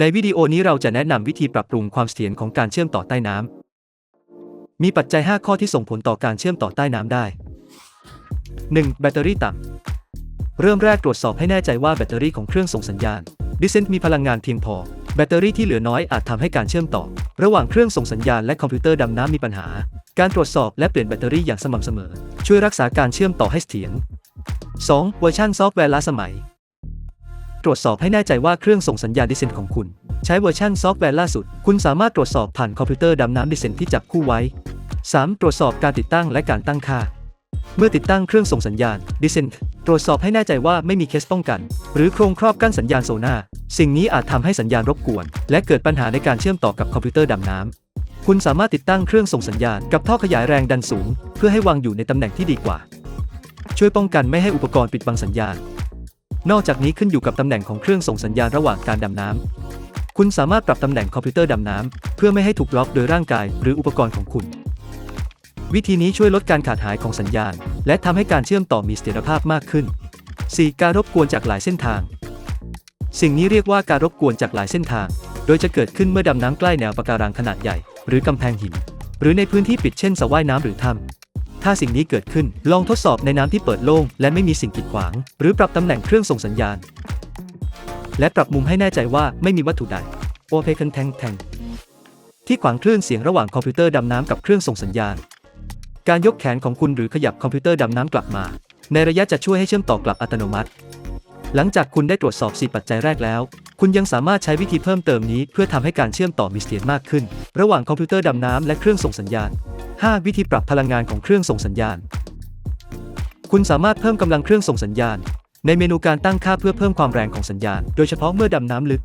ในวิดีโอนี้เราจะแนะนำวิธีปรับปรุงความเสถียรของการเชื่อมต่อใต้น้ำ มีปัจจัย 5 ข้อที่ส่งผลต่อการเชื่อมต่อใต้น้ำได้ 1. แบตเตอรี่ต่ำ เริ่มแรกตรวจสอบให้แน่ใจว่าแบตเตอรี่ของเครื่องส่งสัญญาณดิเซนต์มีพลังงานเพียงพอ แบตเตอรี่ที่เหลือน้อยอาจทำให้การเชื่อมต่อ ระหว่างเครื่องส่งสัญญาณและคอมพิวเตอร์ดำน้ำมีปัญหา การตรวจสอบและเปลี่ยนแบตเตอรี่อย่างสม่ำเสมอ ช่วยรักษาการเชื่อมต่อให้เสถียร 2. เวอร์ชันซอฟต์แวร์ล้าสมัย ตรวจสอบให้แน่ใจว่าเครื่องส่งสัญญาณดิเซนของคุณ ใช้เวอร์ชันซอฟต์แวร์ล่าสุด คุณสามารถตรวจสอบผ่านคอมพิวเตอร์ดำน้ำดิเซนที่จับคู่ไว้ 3. ตรวจสอบการติดตั้งและการตั้งค่า เมื่อติดตั้งเครื่องส่งสัญญาณ Descent ตรวจสอบให้แน่ใจว่าไม่มีเคสป้องกัน หรือโครงครอบกั้นสัญญาณโซน่าสิ่งนี้อาจทำให้สัญญาณรบกวน และเกิดปัญหาในการเชื่อมต่อกับคอมพิวเตอร์ดำน้ำคุณสามารถติดตั้งเครื่องส่งสัญญาณกับท่อขยายแรงดันสูง เพื่อให้วางอยู่ในตำแหน่งที่ดีกว่า ช่วยป้องกันไม่ให้อุปกรณ์ปิดบังสัญญาณ นอกจากนี้ขึ้นอยู่กับตำแหน่งของเครื่องส่งสัญญาณระหว่างการดำน้ำ คุณสามารถปรับตำแหน่งคอมพิวเตอร์ดำน้ำ เพื่อไม่ให้ถูกล็อกโดยร่างกายหรืออุปกรณ์ของคุณ วิธีนี้ช่วยลดการขาดหายของสัญญาณ และทำให้การเชื่อมต่อมีเสถียรภาพมากขึ้น 4. การรบกวนจากหลายเส้นทาง สิ่งนี้เรียกว่าการรบกวนจากหลายเส้นทาง โดยจะเกิดขึ้นเมื่อดำน้ำใกล้แนวปะการังขนาดใหญ่ หรือกำแพงหิน หรือในพื้นที่ปิดเช่นสระว่ายน้ำหรือถ้ำ ถ้าสิ่งนี้เกิดขึ้น ลองทดสอบในน้ำที่เปิดโล่งและไม่มีสิ่งกีดขวาง หรือปรับตำแหน่งเครื่องส่งสัญญาณ และปรับมุมให้แน่ใจว่าไม่มีวัตถุใดโอเพคันแทงแทงที่ขวางคลื่นเสียงระหว่างคอมพิวเตอร์ดำน้ำกับเครื่องส่งสัญญาณ การยกแขนของคุณหรือขยับคอมพิวเตอร์ดำน้ำกลับมา ในระยะจะช่วยให้เชื่อมต่อกลับอัตโนมัติ หลังจากคุณได้ตรวจสอบ 4 ปัจจัยแรกแล้ว คุณยังสามารถใช้วิธีเพิ่มเติมนี้ เพื่อทำให้การเชื่อมต่อมีเสถียรมากขึ้น ระหว่างคอมพิวเตอร์ดำน้ำและเครื่องส่งสัญญาณ 5. วิธีปรับพลังงานของเครื่องส่งสัญญาณ คุณสามารถเพิ่มกำลังเครื่องส่งสัญญาณ ในเมนูการตั้งค่าเพื่อเพิ่มความแรงของสัญญาณ โดยเฉพาะเมื่อดำน้ำลึก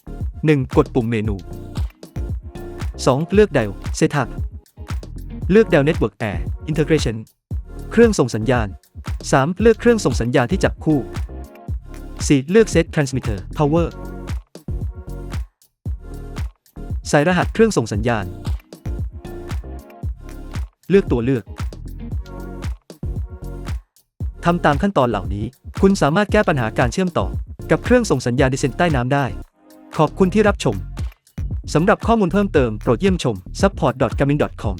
1. กดปุ่มเมนู 2. เลือก Dial Setup เลือก Dial Network Air Integration เครื่องส่งสัญญาณ 3. เลือกเครื่องส่งสัญญาณที่จับคู่ 4. เลือก Set Transmitter Power ใส่รหัสเครื่องส่งสัญญาณ เลือกตัวเลือกทำตามขั้นตอนเหล่านี้ คุณสามารถแก้ปัญหาการเชื่อมต่อ กับเครื่องส่งสัญญาณดิเซนใต้น้ำได้ ขอบคุณที่รับชม สำหรับข้อมูลเพิ่มเติมโปรดเยี่ยมชม support.gamin.com